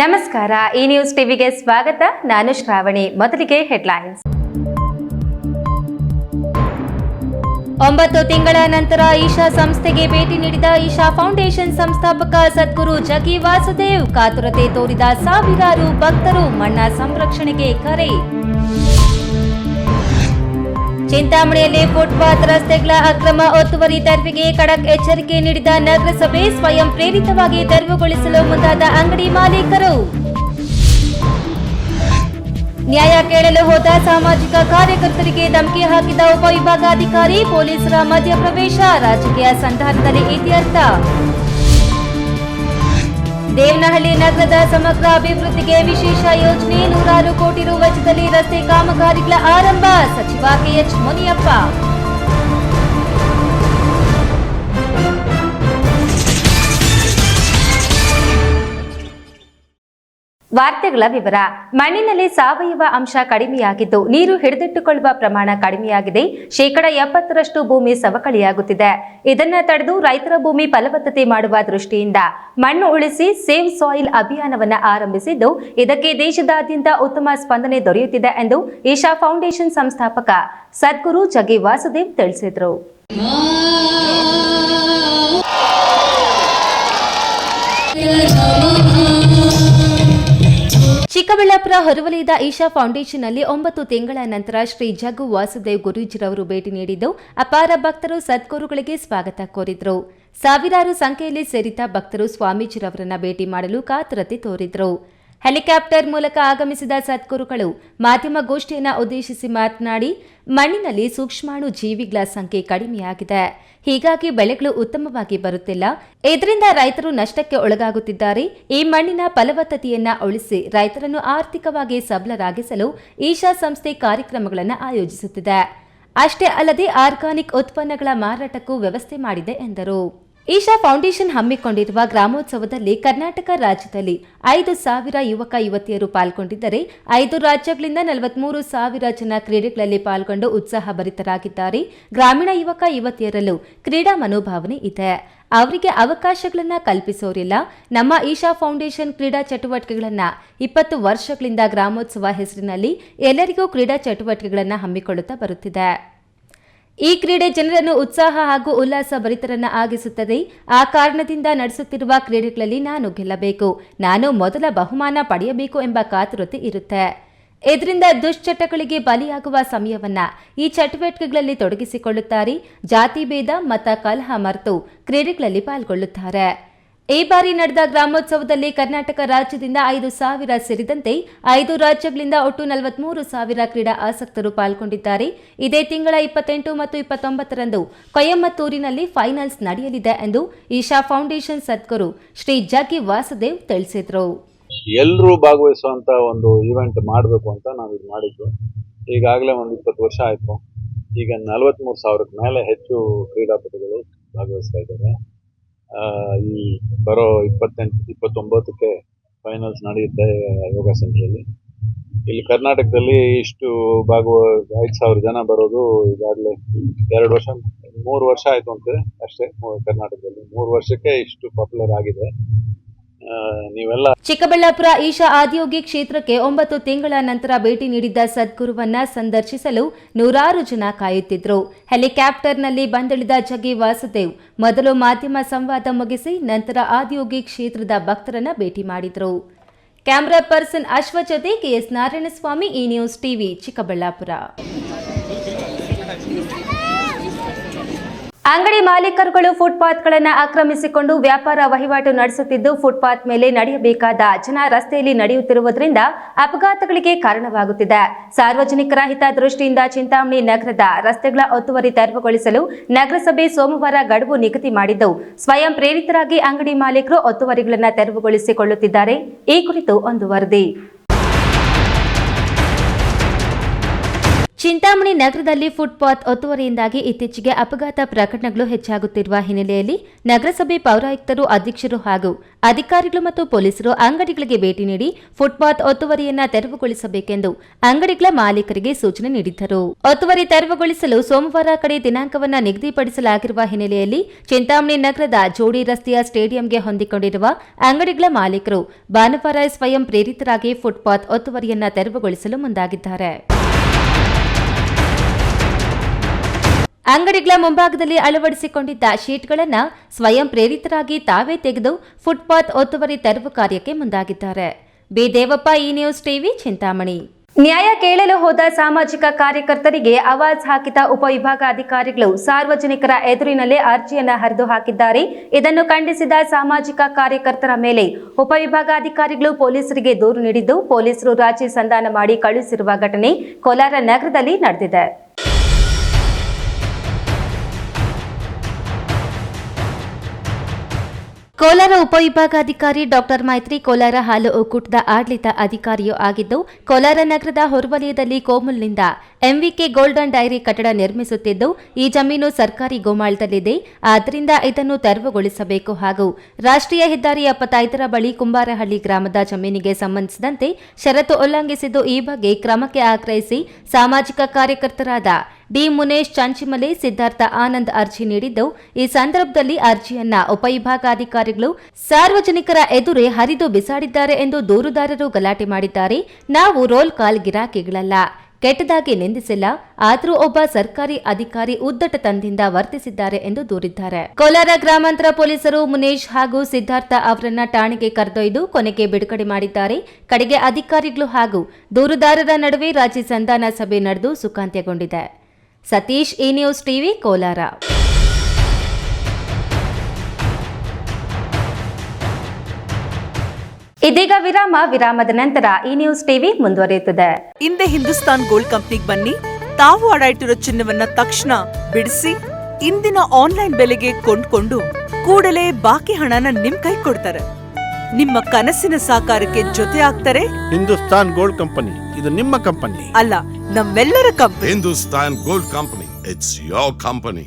ನಮಸ್ಕಾರ, ಈ ನ್ಯೂಸ್ ಟಿವಿಗೆ ಸ್ವಾಗತ. ನಾನು ಶ್ರಾವಣಿ. ಮೊದಲಿಗೆ ಹೆಡ್ಲೈನ್ಸ್ ಒಂಬತ್ತು ತಿಂಗಳ ನಂತರ ಈಶಾ ಸಂಸ್ಥೆಗೆ ಭೇಟಿ ನೀಡಿದ ಈಶಾ ಫೌಂಡೇಶನ್ ಸಂಸ್ಥಾಪಕ ಸದ್ಗುರು ಜಗಿ ವಾಸುದೇವ್, ಕಾತುರತೆ ತೋರಿದ ಸಾವಿರಾರು ಭಕ್ತರು ಮಣ್ಣ ಸಂರಕ್ಷಣೆಗೆ ಕರೆ. ಚಿಂತಾಮಣಿಯಲ್ಲಿ ಫುಟ್ಪಾತ್ ರಸ್ತೆಗಳ ಅಕ್ರಮ ಒತ್ತುವರಿ ತೆರವಿಗೆ ಕಡಕ್ ಎಚ್ಚರಿಕೆ ನೀಡಿದ ನಗರಸಭೆ ಸ್ವಯಂ ಪ್ರೇರಿತವಾಗಿ ತೆರವುಗೊಳಿಸಲು ಮುಂದಾದ ಅಂಗಡಿ ಮಾಲೀಕರು. ನ್ಯಾಯ ಕೇಳಲು ಹೋದ ಸಾಮಾಜಿಕ ಕಾರ್ಯಕರ್ತರಿಗೆ ಧಮಕಿ ಹಾಕಿದ ಉಪವಿಭಾಗಾಧಿಕಾರಿ ಪೊಲೀಸರ ಮಧ್ಯಪ್ರವೇಶ, ರಾಜಕೀಯ ಸಂಧಾನದಲ್ಲಿ ಇತ್ಯರ್ಥ ದೇವನಹಳ್ಳಿ ನಗರದ ಸಮಗ್ರ ಅಭಿವೃದ್ಧಿಗೆ ವಿಶೇಷ ಯೋಜನೆ ನೂರಾರು ಕೋಟಿ ರು ವೆಚ್ಚದಲ್ಲಿ ರಸ್ತೆ ಕಾಮಗಾರಿಗಳ ಆರಂಭ. ಸಚಿವ ಕೆಎಚ್ ಮುನಿಯಪ್ಪ. ವಾರ್ತೆಗಳ ವಿವರ. ಮಣ್ಣಿನಲ್ಲಿ ಸಾವಯವ ಅಂಶ ಕಡಿಮೆಯಾಗಿದ್ದು, ನೀರು ಹಿಡಿದಿಟ್ಟುಕೊಳ್ಳುವ ಪ್ರಮಾಣ ಕಡಿಮೆಯಾಗಿದೆ. ಶೇಕಡ ಎಪ್ಪತ್ತರಷ್ಟು ಭೂಮಿ ಸವಕಳಿಯಾಗುತ್ತಿದೆ. ಇದನ್ನ ತಡೆದು ರೈತರ ಭೂಮಿ ಫಲವತ್ತತೆ ಮಾಡುವ ದೃಷ್ಟಿಯಿಂದ ಮಣ್ಣು ಉಳಿಸಿ ಸೇವ್ ಸಾಯಿಲ್ ಅಭಿಯಾನವನ್ನು ಆರಂಭಿಸಿದ್ದು, ಇದಕ್ಕೆ ದೇಶದಾದ್ಯಂತ ಉತ್ತಮ ಸ್ಪಂದನೆ ದೊರೆಯುತ್ತಿದೆ ಎಂದು ಈಶಾ ಫೌಂಡೇಶನ್ ಸಂಸ್ಥಾಪಕ ಸದ್ಗುರು ಜಗಿ ವಾಸುದೇವ್ ತಿಳಿಸಿದರು. ಚಿಕ್ಕಬಳ್ಳಾಪುರ ಹೊರವಲಯದ ಈಶಾ ಫೌಂಡೇಶನ್ನಲ್ಲಿ ಒಂಬತ್ತು ತಿಂಗಳ ನಂತರ ಶ್ರೀ ಜಗ್ಗು ವಾಸುದೇವ್ ಗುರೂಜಿರವರು ಭೇಟಿ ನೀಡಿದ್ದು, ಅಪಾರ ಭಕ್ತರು ಸದ್ಗುರುಗಳಿಗೆ ಸ್ವಾಗತ ಕೋರಿದ್ರು. ಸಾವಿರಾರು ಸಂಖ್ಯೆಯಲ್ಲಿ ಸೇರಿದ ಭಕ್ತರು ಸ್ವಾಮೀಜಿರವರನ್ನ ಭೇಟಿ ಮಾಡಲು ಕಾತುರತೆ ತೋರಿದ್ರು. ಹೆಲಿಕಾಪ್ಟರ್ ಮೂಲಕ ಆಗಮಿಸಿದ ಸದ್ಗುರುಗಳು ಮಾಧ್ಯಮ ಗೋಷ್ಠಿಯನ್ನ ಉದ್ದೇಶಿಸಿ ಮಾತನಾಡಿ, ಮಣ್ಣಿನಲ್ಲಿ ಸೂಕ್ಷ್ಮಾಣು ಜೀವಿಗಳ ಸಂಖ್ಯೆ ಕಡಿಮೆಯಾಗಿದೆ. ಹೀಗಾಗಿ ಬೆಳೆಗಳು ಉತ್ತಮವಾಗಿ ಬರುತ್ತಿಲ್ಲ. ಇದರಿಂದ ರೈತರು ನಷ್ಟಕ್ಕೆ ಒಳಗಾಗುತ್ತಿದ್ದಾರೆ. ಈ ಮಣ್ಣಿನ ಫಲವತ್ತತೆಯನ್ನ ಉಳಿಸಿ ರೈತರನ್ನು ಆರ್ಥಿಕವಾಗಿ ಸಬಲರಾಗಿಸಲು ಈಶಾ ಸಂಸ್ಥೆ ಕಾರ್ಯಕ್ರಮಗಳನ್ನು ಆಯೋಜಿಸುತ್ತಿದೆ. ಅಷ್ಟೇ ಅಲ್ಲದೆ ಆರ್ಗಾನಿಕ್ ಉತ್ಪನ್ನಗಳ ಮಾರಾಟಕ್ಕೂ ವ್ಯವಸ್ಥೆ ಮಾಡಿದೆ ಎಂದರು. ಈಶಾ ಫೌಂಡೇಶನ್ ಹಮ್ಮಿಕೊಂಡಿರುವ ಗ್ರಾಮೋತ್ಸವದಲ್ಲಿ ಕರ್ನಾಟಕ ರಾಜ್ಯದಲ್ಲಿ ಐದು ಸಾವಿರ ಯುವಕ ಯುವತಿಯರು ಪಾಲ್ಗೊಂಡಿದ್ದರೆ ಐದು ರಾಜ್ಯಗಳಿಂದ ನಲವತ್ಮೂರು ಸಾವಿರ ಜನ ಕ್ರೀಡೆಗಳಲ್ಲಿ ಪಾಲ್ಗೊಂಡು ಉತ್ಸಾಹ ಭರಿತರಾಗಿದ್ದಾರೆ ಗ್ರಾಮೀಣ ಯುವಕ ಯುವತಿಯರಲ್ಲೂ ಕ್ರೀಡಾ ಮನೋಭಾವನೆ ಇದೆ. ಅವರಿಗೆ ಅವಕಾಶಗಳನ್ನು ಕಲ್ಪಿಸೋರಿಲ್ಲ. ನಮ್ಮ ಈಶಾ ಫೌಂಡೇಶನ್ ಕ್ರೀಡಾ ಚಟುವಟಿಕೆಗಳನ್ನು ಇಪ್ಪತ್ತು ವರ್ಷಗಳಿಂದ ಗ್ರಾಮೋತ್ಸವ ಹೆಸರಿನಲ್ಲಿ ಎಲ್ಲರಿಗೂ ಕ್ರೀಡಾ ಚಟುವಟಿಕೆಗಳನ್ನು ಹಮ್ಮಿಕೊಳ್ಳುತ್ತಾ ಬರುತ್ತಿದೆ. ಈ ಕ್ರೀಡೆ ಜನರನ್ನು ಉತ್ಸಾಹ ಹಾಗೂ ಉಲ್ಲಾಸ ಭರಿತರನ್ನ ಆಗಿಸುತ್ತದೆ. ಆ ಕಾರಣದಿಂದ ನಡೆಸುತ್ತಿರುವ ಕ್ರೀಡೆಗಳಲ್ಲಿ ನಾನು ಗೆಲ್ಲಬೇಕು. ನಾನು ಮೊದಲ ಬಹುಮಾನ ಪಡೆಯಬೇಕು ಎಂಬ ಕಾತುರತೆ ಇರುತ್ತೆ. ಇದರಿಂದ ದುಶ್ಚಟಗಳಿಗೆ ಬಲಿಯಾಗುವ ಸಮಯವನ್ನ ಈ ಚಟುವಟಿಕೆಗಳಲ್ಲಿ ತೊಡಗಿಸಿಕೊಳ್ಳುತ್ತಾರೆ. ಜಾತಿ ಭೇದ, ಮತ ಕಲಹ ಮರೆತು ಕ್ರೀಡೆಗಳಲ್ಲಿ ಪಾಲ್ಗೊಳ್ಳುತ್ತಾರೆ. ಈ ಬಾರಿ ನಡೆದ ಗ್ರಾಮೋತ್ಸವದಲ್ಲಿ ಕರ್ನಾಟಕ ರಾಜ್ಯದಿಂದ ಐದು ಸಾವಿರ ಸೇರಿದಂತೆ ಐದು ರಾಜ್ಯಗಳಿಂದ ಒಟ್ಟು ನಲವತ್ಮೂರು ಸಾವಿರ ಕ್ರೀಡಾ ಆಸಕ್ತರು ಪಾಲ್ಗೊಂಡಿದ್ದಾರೆ. ಇದೇ ತಿಂಗಳ ಇಪ್ಪತ್ತೆಂಟು ಮತ್ತು ಇಪ್ಪತ್ತೊಂಬತ್ತರಂದು ಕೊಯಮತ್ತೂರಿನಲ್ಲಿ ಫೈನಲ್ಸ್ ನಡೆಯಲಿದೆ ಎಂದು ಈಶಾ ಫೌಂಡೇಶನ್ ಸದ್ಗುರು ಶ್ರೀ ಜಗ್ಗಿ ವಾಸುದೇವ್ ತಿಳಿಸಿದರು. ಎಲ್ಲರೂ ಭಾಗವಹಿಸುವಂತ ಒಂದು ಇವೆಂಟ್ ಮಾಡಬೇಕು ಅಂತ ನಾವು ಇದು ಮಾಡಿದ್ದು. ಈಗಾಗಲೇ ಒಂದು ಇಪ್ಪತ್ತು ವರ್ಷ ಆಯಿತು. ಈಗ ನಲವತ್ಮೂರು ಸಾವಿರಕ್ಕೆ ಮೇಲೆ ಹೆಚ್ಚು ಕ್ರೀಡಾಪಟುಗಳು ಭಾಗವಹಿಸ್ತಾ ಇದ್ದಾರೆ. ಈ ಬರೋ ಇಪ್ಪತ್ತೆಂಟು, ಇಪ್ಪತ್ತೊಂಬತ್ತಕ್ಕೆ ಫೈನಲ್ಸ್ ನಡೆಯುತ್ತೆ ಯೋಗ ಸೆಂಟ್ರಲ್ಲಿ ಇಲ್ಲಿ ಕರ್ನಾಟಕದಲ್ಲಿ ಇಷ್ಟು ಭಾಗವ, ಐದು ಸಾವಿರ ಜನ ಬರೋದು ಈಗಾಗಲೇ ಎರಡು ವರ್ಷ, ಮೂರು ವರ್ಷ ಆಯಿತು ಅಂತ ಅಷ್ಟೇ ಕರ್ನಾಟಕದಲ್ಲಿ. ಮೂರು ವರ್ಷಕ್ಕೆ ಇಷ್ಟು ಪಾಪ್ಯುಲರ್ ಆಗಿದೆ. ನೀವೆಲ್ಲ ಚಿಕ್ಕಬಳ್ಳಾಪುರ ಈಶಾ ಆದಿಯೋಗಿ ಕ್ಷೇತ್ರಕ್ಕೆ ಒಂಬತ್ತು ತಿಂಗಳ ನಂತರ ಭೇಟಿ ನೀಡಿದ್ದ ಸದ್ಗುರುವನ್ನ ಸಂದರ್ಶಿಸಲು ನೂರಾರು ಜನ ಕಾಯುತ್ತಿದ್ರು. ಹೆಲಿಕಾಪ್ಟರ್ನಲ್ಲಿ ಬಂದಿಳಿದ ಜಗ್ಗಿ ವಾಸುದೇವ್ ಮೊದಲು ಮಾಧ್ಯಮ ಸಂವಾದ ಮುಗಿಸಿ ನಂತರ ಆದಿಯೋಗಿ ಕ್ಷೇತ್ರದ ಭಕ್ತರನ್ನ ಭೇಟಿ ಮಾಡಿದ್ರು. ಕ್ಯಾಮರಾ ಪರ್ಸನ್ ಅಶ್ವ ಜೊತೆ ಕೆಎಸ್ ನಾರಾಯಣಸ್ವಾಮಿ ಈ ನ್ಯೂಸ್ ಟಿವಿ ಚಿಕ್ಕಬಳ್ಳಾಪುರ. ಅಂಗಡಿ ಮಾಲೀಕರುಗಳು ಫುಟ್ಪಾತ್ಗಳನ್ನು ಆಕ್ರಮಿಸಿಕೊಂಡು ವ್ಯಾಪಾರ ವಹಿವಾಟು ನಡೆಸುತ್ತಿದ್ದು, ಫುಟ್ಪಾತ್ ಮೇಲೆ ನಡೆಯಬೇಕಾದ ಜನ ರಸ್ತೆಯಲ್ಲಿ ನಡೆಯುತ್ತಿರುವುದರಿಂದ ಅಪಘಾತಗಳಿಗೆ ಕಾರಣವಾಗುತ್ತಿದೆ. ಸಾರ್ವಜನಿಕರ ಹಿತದೃಷ್ಟಿಯಿಂದ ಚಿಂತಾಮಣಿ ನಗರದ ರಸ್ತೆಗಳ ಒತ್ತುವರಿ ತೆರವುಗೊಳಿಸಲು ನಗರಸಭೆ ಸೋಮವಾರ ಗಡುವು ನಿಗದಿ ಮಾಡಿದ್ದು, ಸ್ವಯಂ ಪ್ರೇರಿತರಾಗಿ ಅಂಗಡಿ ಮಾಲೀಕರು ಒತ್ತುವರಿಗಳನ್ನು ತೆರವುಗೊಳಿಸಿಕೊಳ್ಳುತ್ತಿದ್ದಾರೆ. ಈ ಕುರಿತು ಒಂದು ವರದಿ. ಚಿಂತಾಮಣಿ ನಗರದಲ್ಲಿ ಫುಟ್ಪಾತ್ ಒತ್ತುವರಿಯಿಂದಾಗಿ ಇತ್ತೀಚೆಗೆ ಅಪಘಾತ ಪ್ರಕರಣಗಳು ಹೆಚ್ಚಾಗುತ್ತಿರುವ ಹಿನ್ನೆಲೆಯಲ್ಲಿ ನಗರಸಭೆ ಪೌರಾಯುಕ್ತರು, ಅಧ್ಯಕ್ಷರು ಹಾಗೂ ಅಧಿಕಾರಿಗಳು ಮತ್ತು ಪೊಲೀಸರು ಅಂಗಡಿಗಳಿಗೆ ಭೇಟಿ ನೀಡಿ ಫುಟ್ಪಾತ್ ಒತ್ತುವರಿಯನ್ನ ತೆರವುಗೊಳಿಸಬೇಕೆಂದು ಅಂಗಡಿಗಳ ಮಾಲೀಕರಿಗೆ ಸೂಚನೆ ನೀಡಿದ್ದರು. ಒತ್ತುವರಿ ತೆರವುಗೊಳಿಸಲು ಸೋಮವಾರ ಕಡೆ ದಿನಾಂಕವನ್ನು ನಿಗದಿಪಡಿಸಲಾಗಿರುವ ಹಿನ್ನೆಲೆಯಲ್ಲಿ ಚಿಂತಾಮಣಿ ನಗರದ ಜೋಡಿ ರಸ್ತೆಯ ಸ್ಟೇಡಿಯಂಗೆ ಹೊಂದಿಕೊಂಡಿರುವ ಅಂಗಡಿಗಳ ಮಾಲೀಕರು ಭಾನುವಾರ ಸ್ವಯಂ ಪ್ರೇರಿತರಾಗಿ ಫುಟ್ಪಾತ್ ಒತ್ತುವರಿಯನ್ನ ತೆರವುಗೊಳಿಸಲು ಮುಂದಾಗಿದ್ದಾರೆ. ಅಂಗಡಿಗಳ ಮುಂಭಾಗದಲ್ಲಿ ಅಳವಡಿಸಿಕೊಂಡಿದ್ದ ಶೀಟ್ಗಳನ್ನು ಸ್ವಯಂ ಪ್ರೇರಿತರಾಗಿ ತಾವೇ ತೆಗೆದು ಫುಟ್ಪಾತ್ ಒತ್ತುವರಿ ತೆರವು ಕಾರ್ಯಕ್ಕೆ ಮುಂದಾಗಿದ್ದಾರೆ. ಬಿ ದೇವಪ್ಪ ಈ ನ್ಯೂಸ್ ಟಿವಿ, ಚಿಂತಾಮಣಿ. ನ್ಯಾಯ ಕೇಳಲು ಹೋದ ಸಾಮಾಜಿಕ ಕಾರ್ಯಕರ್ತರಿಗೆ ಅವಾಜ್ ಹಾಕಿದ ಉಪವಿಭಾಗಾಧಿಕಾರಿಗಳು ಸಾರ್ವಜನಿಕರ ಎದುರಿನಲ್ಲೇ ಅರ್ಜಿಯನ್ನು ಹರಿದು ಹಾಕಿದ್ದಾರೆ. ಇದನ್ನು ಖಂಡಿಸಿದ ಸಾಮಾಜಿಕ ಕಾರ್ಯಕರ್ತರ ಮೇಲೆ ಉಪವಿಭಾಗಾಧಿಕಾರಿಗಳು ಪೊಲೀಸರಿಗೆ ದೂರು ನೀಡಿದ್ದು, ಪೊಲೀಸರು ರಾಜಿ ಸಂಧಾನ ಮಾಡಿ ಕಳುಹಿಸಿರುವ ಘಟನೆ ಕೋಲಾರ ನಗರದಲ್ಲಿ ನಡೆದಿದೆ. ಕೋಲಾರ ಉಪವಿಭಾಗಾಧಿಕಾರಿ ಡಾಕ್ಟರ್ ಮೈತ್ರಿ ಕೋಲಾರ ಹಾಲು ಒಕ್ಕೂಟದ ಆಡಳಿತ ಅಧಿಕಾರಿಯೂ ಆಗಿದ್ದು ಕೋಲಾರ ನಗರದ ಹೊರವಲಯದಲ್ಲಿ ಕೋಮಲ್ನಿಂದ ಎಂವಿಕೆ ಗೋಲ್ಡನ್ ಡೈರಿ ಕಟ್ಟಡ ನಿರ್ಮಿಸುತ್ತಿದ್ದು, ಈ ಜಮೀನು ಸರ್ಕಾರಿ ಗೋಮಾಳದಲ್ಲಿದೆ. ಆದ್ದರಿಂದ ಇದನ್ನು ತೆರವುಗೊಳಿಸಬೇಕು ಹಾಗೂ ರಾಷ್ಟ್ರೀಯ ಹೆದ್ದಾರಿ ಎಪ್ಪತ್ತೈದರ ಬಳಿ ಕುಂಬಾರಹಳ್ಳಿ ಗ್ರಾಮದ ಜಮೀನಿಗೆ ಸಂಬಂಧಿಸಿದಂತೆ ಷರತ್ತು ಉಲ್ಲಂಘಿಸಿದ್ದು ಈ ಬಗ್ಗೆ ಕ್ರಮಕ್ಕೆ ಆಗ್ರಹಿಸಿ ಸಾಮಾಜಿಕ ಕಾರ್ಯಕರ್ತರಾದ ಡಿ ಮುನೇಶ್ ಚಂಚಿಮಲೆ, ಸಿದ್ಧಾರ್ಥ ಆನಂದ್ ಅರ್ಜಿ ನೀಡಿದ್ದು, ಈ ಸಂದರ್ಭದಲ್ಲಿ ಅರ್ಜಿಯನ್ನ ಉಪವಿಭಾಗಾಧಿಕಾರಿಗಳು ಸಾರ್ವಜನಿಕರ ಎದುರೇ ಹರಿದು ಬಿಸಾಡಿದ್ದಾರೆ ಎಂದು ದೂರುದಾರರು ಗಲಾಟೆ ಮಾಡಿದ್ದಾರೆ. ನಾವು ರೋಲ್ ಕಾಲ್ ಗಿರಾಕಿಗಳಲ್ಲ. ಕೆಟ್ಟದಾಗಿ ನಿಂದಿಸಿಲ್ಲ. ಆದರೂ ಒಬ್ಬ ಸರ್ಕಾರಿ ಅಧಿಕಾರಿ ಉದ್ದಟತನದಿಂದ ವರ್ತಿಸಿದ್ದಾರೆ ಎಂದು ದೂರಿದ್ದಾರೆ. ಕೋಲಾರ ಗ್ರಾಮಾಂತರ ಪೊಲೀಸರು ಮುನೇಶ್ ಹಾಗೂ ಸಿದ್ಧಾರ್ಥ ಅವರನ್ನ ಠಾಣೆಗೆ ಕರೆದೊಯ್ದು ಕೊನೆಗೆ ಬಿಡುಗಡೆ ಮಾಡಿದ್ದಾರೆ. ಕಡೆಗೆ ಅಧಿಕಾರಿಗಳು ಹಾಗೂ ದೂರುದಾರರ ನಡುವೆ ರಾಜ್ಯ ಸಂಧಾನ ಸಭೆ ನಡೆದು ಸುಖಾಂತ್ಯಗೊಂಡಿದೆ. ಸತೀಶ್ ಈ ನ್ಯೂಸ್ ಟಿವಿ, ಕೋಲಾರ. ಇದೀಗ ವಿರಾಮ ವಿರಾಮದ ನಂತರ ಈ ನ್ಯೂಸ್ ಟಿವಿ ಮುಂದುವರಿಯುತ್ತದೆ. ಹಿಂದೆ ಹಿಂದೂಸ್ತಾನ್ ಗೋಲ್ಡ್ ಕಂಪ್ನಿಗೆ ಬನ್ನಿ. ತಾವು ಅಡ ಇಟ್ಟಿರೋ ಚಿನ್ನವನ್ನ ತಕ್ಷಣ ಬಿಡಿಸಿ ಇಂದಿನ ಆನ್ಲೈನ್ ಬೆಲೆಗೆ ಕೊಂಡ್ಕೊಂಡು ಕೂಡಲೇ ಬಾಕಿ ಹಣನ ನಿಮ್ ಕೈ ಕೊಡ್ತಾರೆ. ನಿಮ್ಮ ಕನಸಿನ ಸಾಕಾರಕ್ಕೆ ಜೊತೆ ಆಗ್ತಾರೆ. Hindustan gold company. ಇದು ನಿಮ್ಮ ಕಂಪನಿ. ಅಲ್ಲ ನಮ್ಮೆಲ್ಲರ company. Hindustan gold company. It's your company.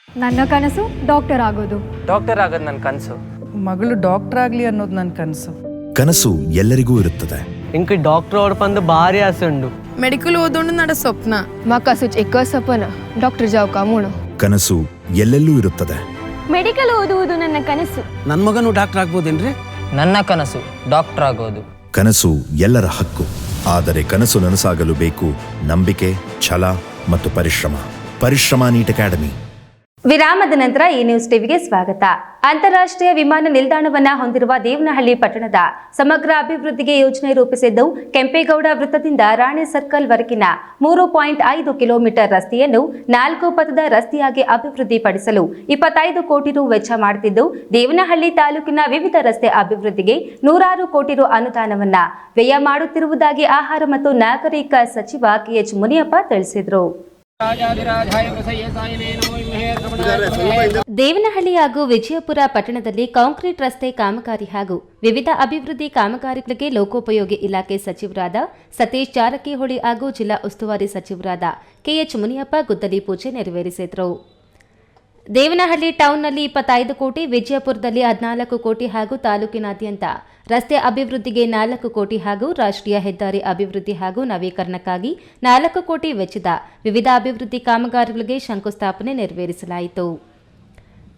ನನ್ನ ಕನಸು ಡಾಕ್ಟರ್ ಆಗೋದು ಡಾಕ್ಟರ್ ಆಗೋದು ನನ್ನ ಕನಸು ಮಗಳು ಡಾಕ್ಟರ್ ಆಗ್ಲಿ ಅನ್ನೋದು ನನ್ನ ಕನಸು ಕನಸು ಎಲ್ಲರಿಗೂ ಇರುತ್ತದೆ ఇంక డాక్టర్ ఓడిపందు భారీ ఆశ ఉండు ಮೆಡಿಕಲ್ ಓದೋಣ ನಡ ಸ್ವಪ್ನ మా కసు ఎక్కువ సపన డాక్టర్ జావు కామును ಕನಸು ಎಲ್ಲೆಲ್ಲೂ ಇರುತ್ತದೆ ಮೆಡಿಕಲ್ ಓದುವುದು ನನ್ನ ಕನಸು ನನ್ನ ಮಗನು ಡಾಕ್ಟರ್ ಆಗ್ಬೋದೇನ್ರಿ ನನ್ನ ಕನಸು ಡಾಕ್ಟರ್ ಆಗೋದು ಕನಸು ಎಲ್ಲರ ಹಕ್ಕು ಆದರೆ ಕನಸು ನನಸಾಗಲು ಬೇಕು ನಂಬಿಕೆ ಛಲ ಮತ್ತು ಪರಿಶ್ರಮ ಪರಿಶ್ರಮ ನೀಟ್ ಅಕಾಡೆಮಿ ವಿರಾಮದ ನಂತರ ಈ ನ್ಯೂಸ್ ಟಿವಿಗೆ ಸ್ವಾಗತ. ಅಂತಾರಾಷ್ಟ್ರೀಯ ವಿಮಾನ ನಿಲ್ದಾಣವನ್ನ ಹೊಂದಿರುವ ದೇವನಹಳ್ಳಿ ಪಟ್ಟಣದ ಸಮಗ್ರ ಅಭಿವೃದ್ಧಿಗೆ ಯೋಜನೆ ರೂಪಿಸಿದ್ದು ಕೆಂಪೇಗೌಡ ವೃತ್ತದಿಂದ ರಾಣಿ ಸರ್ಕಲ್ ವರೆಗಿನ ಮೂರು ಪಾಯಿಂಟ್ ಐದು ಕಿಲೋಮೀಟರ್ ರಸ್ತೆಯನ್ನು ನಾಲ್ಕು ಪಥದ ರಸ್ತೆಯಾಗಿ ಅಭಿವೃದ್ಧಿಪಡಿಸಲು ಇಪ್ಪತ್ತೈದು ಕೋಟಿ ರು ವೆಚ್ಚ ಮಾಡುತ್ತಿದ್ದು ದೇವನಹಳ್ಳಿ ತಾಲೂಕಿನ ವಿವಿಧ ರಸ್ತೆ ಅಭಿವೃದ್ಧಿಗೆ ನೂರಾರು ಕೋಟಿ ರು ಅನುದಾನವನ್ನ ವ್ಯಯ ಮಾಡುತ್ತಿರುವುದಾಗಿ ಆಹಾರ ಮತ್ತು ನಾಗರಿಕ ಸಚಿವ ಕೆಎಚ್ ಮುನಿಯಪ್ಪ ತಿಳಿಸಿದರು. ದೇವನಹಳ್ಳಿ ಹಾಗೂ ವಿಜಯಪುರ ಪಟ್ಟಣದಲ್ಲಿ ಕಾಂಕ್ರೀಟ್ ರಸ್ತೆ ಕಾಮಗಾರಿ ಹಾಗೂ ವಿವಿಧ ಅಭಿವೃದ್ಧಿ ಕಾಮಗಾರಿಗಳಿಗೆ ಲೋಕೋಪಯೋಗಿ ಇಲಾಖೆ ಸಚಿವರಾದ ಸತೀಶ್ ಜಾರಕಿಹೊಳಿ ಹಾಗೂ ಜಿಲ್ಲಾ ಉಸ್ತುವಾರಿ ಸಚಿವರಾದ ಕೆಎಚ್ ಮುನಿಯಪ್ಪ ಗುದ್ದಲಿ ಪೂಜೆ ನೆರವೇರಿಸಿದರು. ದೇವನಹಳ್ಳಿ ಟೌನ್ನಲ್ಲಿ ಇಪ್ಪತ್ತೈದು ಕೋಟಿ ವಿಜಯಪುರದಲ್ಲಿ ಹದಿನಾಲ್ಕು ಕೋಟಿ ಹಾಗೂ ತಾಲೂಕಿನಾದ್ಯಂತ ರಸ್ತೆ ಅಭಿವೃದ್ಧಿಗೆ ನಾಲ್ಕು ಕೋಟಿ ಹಾಗೂ ರಾಷ್ಟ್ರೀಯ ಹೆದ್ದಾರಿ ಅಭಿವೃದ್ಧಿ ಹಾಗೂ ನವೀಕರಣಕ್ಕಾಗಿ ನಾಲ್ಕು ಕೋಟಿ ವೆಚ್ಚದ ವಿವಿಧ ಅಭಿವೃದ್ಧಿ ಕಾಮಗಾರಿಗಳಿಗೆ ಶಂಕುಸ್ಥಾಪನೆ ನೆರವೇರಿಸಲಾಯಿತು.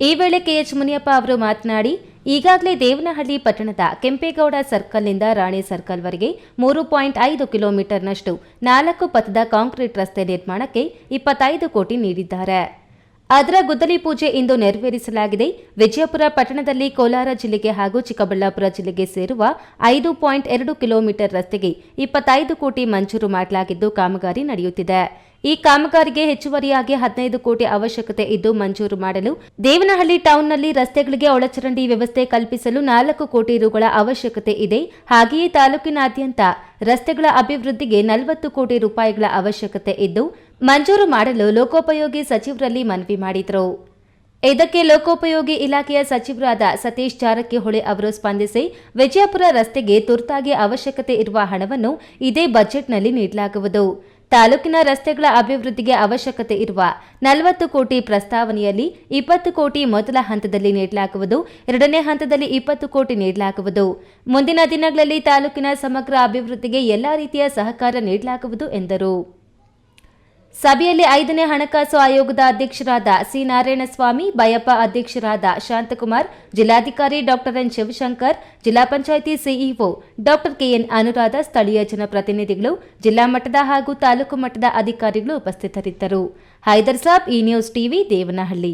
ಈ ವೇಳೆ ಕೆಎಚ್ ಮುನಿಯಪ್ಪ ಅವರು ಮಾತನಾಡಿ, ಈಗಾಗಲೇ ದೇವನಹಳ್ಳಿ ಪಟ್ಟಣದ ಕೆಂಪೇಗೌಡ ಸರ್ಕಲ್ನಿಂದ ರಾಣಿ ಸರ್ಕಲ್ವರೆಗೆ ಮೂರು ಪಾಯಿಂಟ್ ಐದು ಕಿಲೋಮೀಟರ್ನಷ್ಟು ನಾಲ್ಕು ಪಥದ ಕಾಂಕ್ರೀಟ್ ರಸ್ತೆ ನಿರ್ಮಾಣಕ್ಕೆ ಇಪ್ಪತ್ತೈದು ಕೋಟಿ ನೀಡಿದ್ದಾರೆ. ಅದರ ಗುದ್ದಲಿ ಪೂಜೆ ಇಂದು ನೆರವೇರಿಸಲಾಗಿದೆ. ವಿಜಯಪುರ ಪಟ್ಟಣದಲ್ಲಿ ಕೋಲಾರ ಜಿಲ್ಲೆಗೆ ಹಾಗೂ ಚಿಕ್ಕಬಳ್ಳಾಪುರ ಜಿಲ್ಲೆಗೆ ಸೇರುವ ಐದು ಪಾಯಿಂಟ್ ಎರಡು ಕಿಲೋಮೀಟರ್ ರಸ್ತೆಗೆ ಇಪ್ಪತ್ತೈದು ಕೋಟಿ ಮಂಜೂರು ಮಾಡಲಾಗಿದ್ದು ಕಾಮಗಾರಿ ನಡೆಯುತ್ತಿದೆ. ಈ ಕಾಮಗಾರಿಗೆ ಹೆಚ್ಚುವರಿಯಾಗಿ ಹದಿನೈದು ಕೋಟಿ ಅವಶ್ಯಕತೆ ಇದ್ದು ಮಂಜೂರು ಮಾಡಲು ದೇವನಹಳ್ಳಿ ಟೌನ್ನಲ್ಲಿ ರಸ್ತೆಗಳಿಗೆ ಒಳಚರಂಡಿ ವ್ಯವಸ್ಥೆ ಕಲ್ಪಿಸಲು ನಾಲ್ಕು ಕೋಟಿ ರುಗಳ ಅವಶ್ಯಕತೆ ಇದೆ. ಹಾಗೆಯೇ ತಾಲೂಕಿನಾದ್ಯಂತ ರಸ್ತೆಗಳ ಅಭಿವೃದ್ಧಿಗೆ ನಲವತ್ತು ಕೋಟಿ ರೂಪಾಯಿಗಳ ಅವಶ್ಯಕತೆ ಇದ್ದು ಮಂಜೂರು ಮಾಡಲು ಲೋಕೋಪಯೋಗಿ ಸಚಿವರಲ್ಲಿ ಮನವಿ ಮಾಡಿದರು. ಇದಕ್ಕೆ ಲೋಕೋಪಯೋಗಿ ಇಲಾಖೆಯ ಸಚಿವರಾದ ಸತೀಶ್ ಜಾರಕಿಹೊಳಿ ಅವರು ಸ್ಪಂದಿಸಿ, ವಿಜಯಪುರ ರಸ್ತೆಗೆ ತುರ್ತಾಗಿ ಅವಶ್ಯಕತೆ ಇರುವ ಹಣವನ್ನು ಇದೇ ಬಜೆಟ್ನಲ್ಲಿ ನೀಡಲಾಗುವುದು. ತಾಲೂಕಿನ ರಸ್ತೆಗಳ ಅಭಿವೃದ್ಧಿಗೆ ಅವಶ್ಯಕತೆ ಇರುವ ನಲವತ್ತು ಕೋಟಿ ಪ್ರಸ್ತಾವನೆಯಲ್ಲಿ ಇಪ್ಪತ್ತು ಕೋಟಿ ಮೊದಲ ಹಂತದಲ್ಲಿ ನೀಡಲಾಗುವುದು, ಎರಡನೇ ಹಂತದಲ್ಲಿ ಇಪ್ಪತ್ತು ಕೋಟಿ ನೀಡಲಾಗುವುದು. ಮುಂದಿನ ದಿನಗಳಲ್ಲಿ ತಾಲೂಕಿನ ಸಮಗ್ರ ಅಭಿವೃದ್ಧಿಗೆ ಎಲ್ಲಾ ರೀತಿಯ ಸಹಕಾರ ನೀಡಲಾಗುವುದು ಎಂದರು. ಸಭೆಯಲ್ಲಿ ಐದನೇ ಹಣಕಾಸು ಆಯೋಗದ ಅಧ್ಯಕ್ಷರಾದ ಸಿ ನಾರಾಯಣಸ್ವಾಮಿ, ಬಯಪ್ಪ ಅಧ್ಯಕ್ಷರಾದ ಶಾಂತಕುಮಾರ್, ಜಿಲ್ಲಾಧಿಕಾರಿ ಡಾಕ್ಟರ್ ಎನ್ ಶಿವಶಂಕರ್, ಜಿಲ್ಲಾ panchayat CEO doctor KN Anuradha, ಸ್ಥಳೀಯ ಜನಪ್ರತಿನಿಧಿಗಳು, ಜಿಲ್ಲಾ ಮಟ್ಟದ ಹಾಗೂ ತಾಲೂಕು ಮಟ್ಟದ ಅಧಿಕಾರಿಗಳು ಉಪಸ್ಥಿತರಿದ್ದರು. ಹೈದರ್ ಸಾಬ್ ಈ ನ್ಯೂಸ್ ಟಿವಿ, ದೇವನಹಳ್ಳಿ.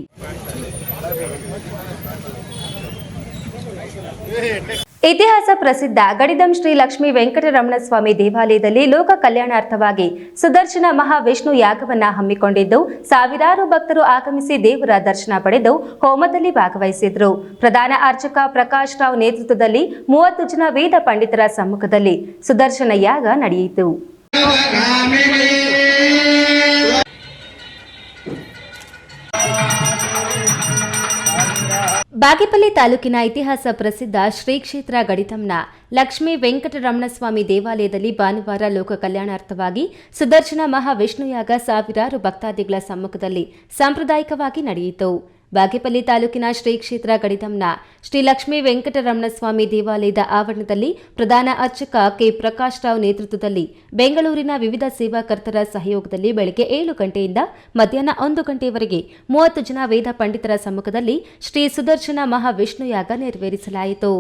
ಇತಿಹಾಸ ಪ್ರಸಿದ್ಧ ಗಡಿದಂ ಶ್ರೀ ಲಕ್ಷ್ಮೀ ವೆಂಕಟರಮಣ ಸ್ವಾಮಿ ದೇವಾಲಯದಲ್ಲಿ ಲೋಕ ಕಲ್ಯಾಣಾರ್ಥವಾಗಿ ಸುದರ್ಶನ ಮಹಾವಿಷ್ಣು ಯಾಗವನ್ನ ಹಮ್ಮಿಕೊಂಡಿದ್ದು, ಸಾವಿರಾರು ಭಕ್ತರು ಆಗಮಿಸಿ ದೇವರ ದರ್ಶನ ಪಡೆದು ಹೋಮದಲ್ಲಿ ಭಾಗವಹಿಸಿದ್ರು. ಪ್ರಧಾನ ಅರ್ಚಕ ಪ್ರಕಾಶ್ ರಾವ್ ನೇತೃತ್ವದಲ್ಲಿ ಮೂವತ್ತು ಜನ ವೇದ ಪಂಡಿತರ ಸಮ್ಮುಖದಲ್ಲಿ ಸುದರ್ಶನ ಯಾಗ ನಡೆಯಿತು. ಬಾಗೇಪಲ್ಲಿ ತಾಲೂಕಿನ ಇತಿಹಾಸ ಪ್ರಸಿದ್ಧ ಶ್ರೀ ಕ್ಷೇತ್ರ ಗಡಿತಂನ ಲಕ್ಷ್ಮೀ ವೆಂಕಟರಮಣಸ್ವಾಮಿ ದೇವಾಲಯದಲ್ಲಿ ಭಾನುವಾರ ಲೋಕ ಕಲ್ಯಾಣಾರ್ಥವಾಗಿ ಸುದರ್ಶನ ಮಹಾವಿಷ್ಣುಯಾಗ ಸಾವಿರಾರು ಭಕ್ತಾದಿಗಳ ಸಮ್ಮುಖದಲ್ಲಿ ಸಾಂಪ್ರದಾಯಿಕವಾಗಿ ನಡೆಯಿತು. ಬಾಗೇಪಲ್ಲಿ ತಾಲೂಕಿನ ಶ್ರೀ ಕ್ಷೇತ್ರ ಗಡಿತಂನ ಶ್ರೀ ಲಕ್ಷ್ಮೀ ವೆಂಕಟರಮಣಸ್ವಾಮಿ ದೇವಾಲಯದ ಆವರಣದಲ್ಲಿ ಪ್ರಧಾನ ಅರ್ಚಕ ಕೆ ಪ್ರಕಾಶ್ ರಾವ್ ನೇತೃತ್ವದಲ್ಲಿ ಬೆಂಗಳೂರಿನ ವಿವಿಧ ಸೇವಾಕರ್ತರ ಸಹಯೋಗದಲ್ಲಿ ಬೆಳಗ್ಗೆ ಏಳು ಗಂಟೆಯಿಂದ ಮಧ್ಯಾಹ್ನ ಒಂದು ಗಂಟೆಯವರೆಗೆ ಮೂವತ್ತು ಜನ ವೇದ ಪಂಡಿತರ ಸಮ್ಮುಖದಲ್ಲಿ ಶ್ರೀ ಸುದರ್ಶನ ಮಹಾವಿಷ್ಣು ಯಾಗ ನೆರವೇರಿಸಲಾಯಿತು.